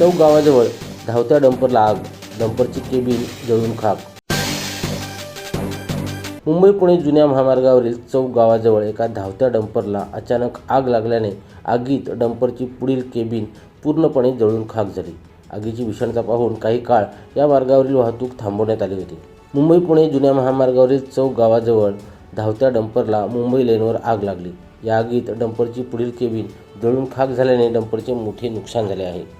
चौक गावाजवळ धावत्या डंपरला आग डंपरची केबिन जळून खाक. मुंबई पुणे जुन्या महामार्गावरील चौक गावाजवळ एका धावत्या डंपरला अचानक आग लागल्याने आगीत डंपरची पुढील केबिन पूर्णपणे जळून खाक झाली. आगीची भीषणता पाहून काही काळ या मार्गावरील वाहतूक थांबवण्यात आली होती. मुंबई पुणे जुन्या महामार्गावरील चौक गावाजवळ धावत्या डंपरला मुंबई लेनवर आग लागली. या आगीत डंपरची पुढील केबिन जळून खाक झाल्याने डंपरचे मोठे नुकसान झाले आहे.